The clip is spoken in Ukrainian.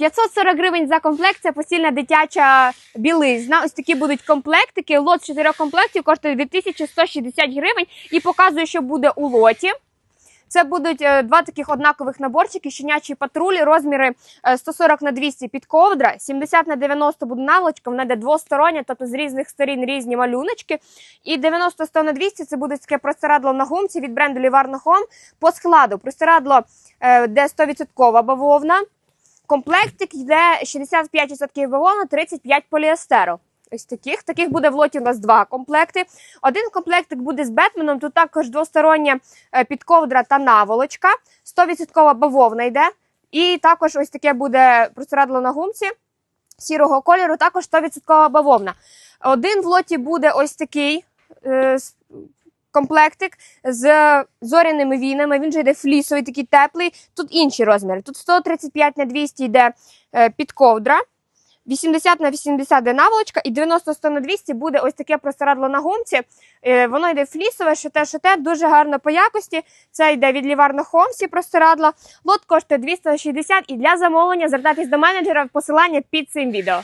540 гривень за комплект це постільна дитяча білизна. Ось такі будуть комплектики. Лот з чотирьох комплектів коштує 2160 гривень і показує, що буде у лоті. Це будуть е, два таких однакових наборчики, щенячі патрулі, розміри е, 140 на 200 під ковдра, 70 на 90 буде наволочка, вона йде двостороння, тобто з різних сторін різні малюночки. І 90 100 на 200 це буде таке простирадло на гумці від бренду Livarno Home. По складу простирадло е, де 100% бавовна. Комплектик йде 65% бавовна, 35 поліестеру. Ось таких. Таких буде в лоті у нас два комплекти. Один комплектик буде з Бетменом. Тут також двостороння е, підковдра та наволочка. 100% бавовна йде. І також ось таке буде простирадло на гумці сірого кольору, також 100% бавовна. Один в лоті буде ось такий е, комплектик з зоряними війнами. Він же йде флісовий, такий теплий. Тут інші розміри. Тут 135 на 200 йде е, підковдра. 80 на 80 йде наволочка, і 90-100 на 200 буде ось таке простирадло на гумці. Е, Воно йде флісове, що те, що те, дуже гарно по якості. Це йде від Ліварно Хомсі простирадло. Лот коштує 260 і для замовлення звертайтесь до менеджера в посилання під цим відео.